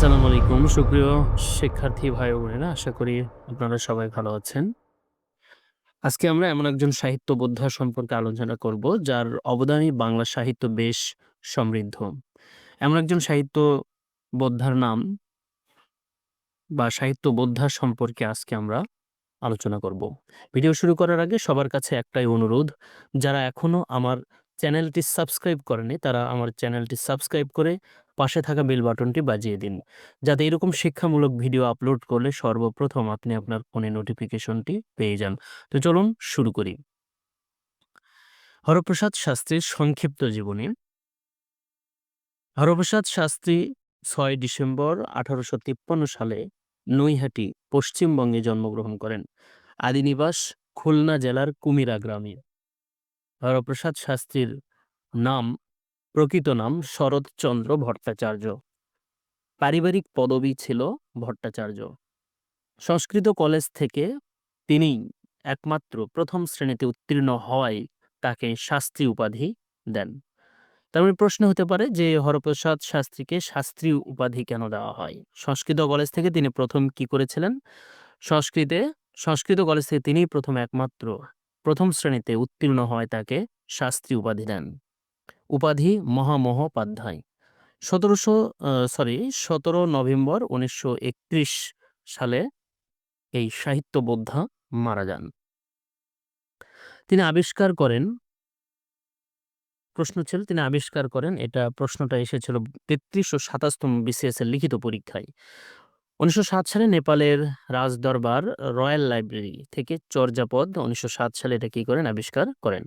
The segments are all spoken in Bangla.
আসসালামু আলাইকুম। সুপ্রিয় শিক্ষার্থী ভাই বোনেরা, আশা করি আপনারা সবাই ভালো আছেন। আজকে আমরা এমন একজন সাহিত্য বোদ্ধা সম্পর্কে আলোচনা করব, যার অবদানই বাংলা সাহিত্য বেশ সমৃদ্ধ। এমন একজন সাহিত্য বোদ্ধার নাম বা সাহিত্য বোদ্ধা সম্পর্কে আজকে আমরা আলোচনা করব। ভিডিও শুরু করার আগে সবার কাছে একটাই অনুরোধ, যারা এখনও আমার চ্যানেলটি সাবস্ক্রাইব করেনি তারা আমার চ্যানেলটি সাবস্ক্রাইব করে পাশে থাকা বেল বাটনটি বাজিয়ে দিন। যাতে এরকম শিক্ষামূলক ভিডিও আপলোড করলে সর্বপ্রথম আপনি আপনার ফোনে নোটিফিকেশনটি পেয়ে যান। তো চলুন শুরু করি। হরপ্রসাদ শাস্ত্রীর সংক্ষিপ্ত জীবনী। হরপ্রসাদ শাস্ত্রী ছয় ডিসেম্বর আঠারোশো তিপ্পান্ন সালে নৈহাটি, পশ্চিমবঙ্গে জন্মগ্রহণ করেন। আদিনিবাস, খুলনা জেলার কুমিরা গ্রামে। হরপ্রসাদ শাস্ত্রীর নাম প্রকৃত নাম শরৎচন্দ্র ভট্টাচার্য। পারিবারিক পদবি ছিল ভট্টাচার্য। সংস্কৃত কলেজ থেকে তিনি একমাত্র প্রথম শ্রেণীতে উত্তীর্ণ হওয়ায় তাকে শাস্ত্রী উপাধি দেন। তার মানে প্রশ্ন হতে পারে যে হরপ্রসাদ শাস্ত্রীকে শাস্ত্রী উপাধি কেন দেওয়া হয়? সংস্কৃত কলেজ থেকে তিনি প্রথম কি করেছিলেন? সংস্কৃতে, সংস্কৃত কলেজ থেকে তিনি প্রথম একমাত্র প্রথম শ্রেণীতে উত্তীর্ণ হওয়ায় তাকে শাস্ত্রী উপাধি দেন। উপাধি মহামহোপাধ্যায়। সতেরোশো সরি সতেরো নভেম্বর উনিশশো একত্রিশ সালে এই সাহিত্য বোদ্ধা মারা যান। তিনি আবিষ্কার করেন, প্রশ্ন ছিল, তিনি আবিষ্কার করেন, এটা প্রশ্নটা এসেছিল তেত্রিশ ও সাতাশতম বিসিএস এর লিখিত পরীক্ষায়। উনিশশো সাত সালে নেপালের রাজদরবার রয়্যাল লাইব্রেরি থেকে চর্যাপদ, উনিশশো সাত সালে এটা কী করেন? আবিষ্কার করেন।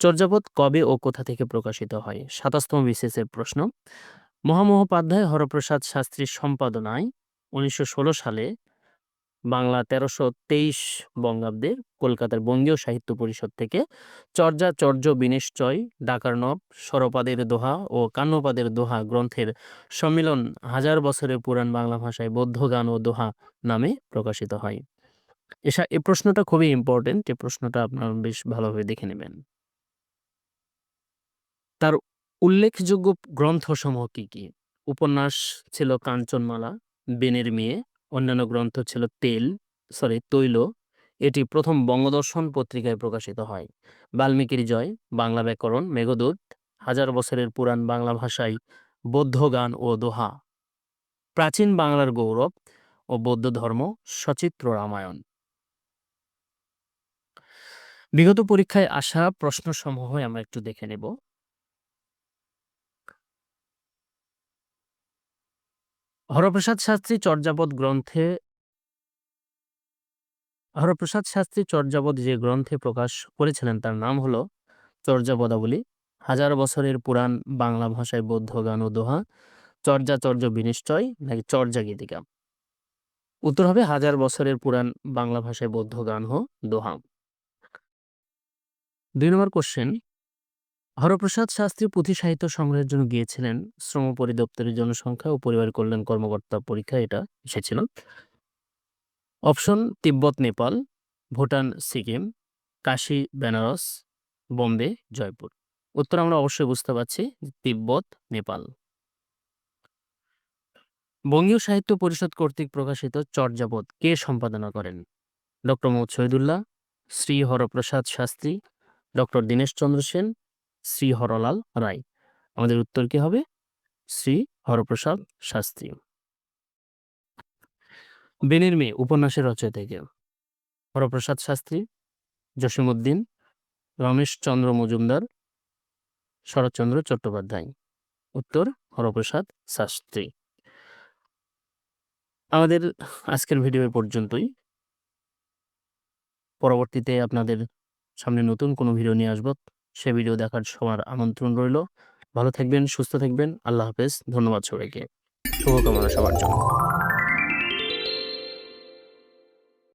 চর্যাপদ কবে ও কোথা থেকে প্রকাশিত হয়? সাতাশতম বিশেষের প্রশ্ন। মহামহোপাধ্যায় হরপ্রসাদ শাস্ত্রীর সম্পাদনায় উনিশশো ষোলো সালে বাংলা তেরোশো তেইশ বঙ্গাব্দে কলকাতার বঙ্গীয় সাহিত্য পরিষদ থেকে চর্যা, চর্য, বিনিশ্চয় ডাকার্ণব সরপাদের দোহা ও কান্নপাদের দোহা গ্রন্থের সম্মিলন হাজার বছরের পুরাণ বাংলা ভাষায় বৌদ্ধ গান ও দোহা নামে প্রকাশিত হয়। এসা, এ প্রশ্নটা খুবই ইম্পর্টেন্ট এই প্রশ্নটা আপনার বেশ ভালোভাবে দেখে নেবেন। তার উল্লেখযোগ্য গ্রন্থসমূহ কি কি? উপন্যাস ছিল কাঞ্চনমালা, বেনের মেয়ে অন্যান্য গ্রন্থ ছিল তেল সরি তৈল। এটি প্রথম বঙ্গদর্শন পত্রিকায় প্রকাশিত হয়। বাল্মীকির জয়, বাংলা ব্যাকরণ, মেঘদূত, হাজার বছরের পুরাণ বাংলা ভাষায় বৌদ্ধ গান ও দোহা। প্রাচীন বাংলার গৌরব ও বৌদ্ধ ধর্ম সচিত্র রামায়ণ। বিগত পরীক্ষায় আসা প্রশ্নসমূহ আমরা একটু দেখে নেব। হরপ্রসাদ শাস্ত্রী চর্যাপদ গ্রন্থে, হরপ্রসাদ শাস্ত্রী চর্যাপদ যে গ্রন্থে প্রকাশ করেছিলেন তার নাম হল চর্যাপদাবলী হাজার বছরের পুরাণ বাংলা ভাষায় বৌদ্ধ গান ও দোহা, চর্যা চর্য বিনিশ্চয় নাকি চর্যা গীতিকা। উত্তর হবে, হাজার বছরের পুরাণ বাংলা ভাষায় বৌদ্ধ গান হো দোহা। দুই নম্বর কোশ্চেন হরপ্রসাদ শাস্ত্রী পুঁথি সাহিত্য সংগ্রহের জন্য গিয়েছিলেন। শ্রম পরিদপ্তরের জনসংখ্যা ও পরিবার কল্যাণ কর্মকর্তা পরীক্ষা এটা এসেছিল। অপশন, তিব্বত, নেপাল, ভুটান, সিকিম, কাশী, বেনারস, বোম্বে, জয়পুর। উত্তর আমরা অবশ্যই বুঝতে পারছি তিব্বত, নেপাল। বঙ্গীয় সাহিত্য পরিষদ কর্তৃক প্রকাশিত চর্যাপদ কে সম্পাদনা করেন? Doctor Muhammad Shahidullah Shri Haraprasad Shastri, doctor Dineshchandra Sen Shri Haralal Ray. আমাদের উত্তর কি হবে? শ্রী হরপ্রসাদ শাস্ত্রী। বেনের মেয়ে, উপন্যাসের রচয়িতা কে হরপ্রসাদ শাস্ত্রী, জসিমউদ্দিন, রমেশচন্দ্র মজুমদার, শরৎচন্দ্র চট্টোপাধ্যায়। উত্তর, হরপ্রসাদ শাস্ত্রী। আমাদের আজকের ভিডিও পর্যন্তই। পরবর্তীতে আপনাদের সামনে নতুন কোনো ভিডিও নিয়ে আসব। সে ভিডিও দেখার সবার আমন্ত্রণ রইল। ভালো থাকবেন, সুস্থ থাকবেন। আল্লাহ হাফেজ। ধন্যবাদ সবাইকে। শুভকামনা সবার জন্য।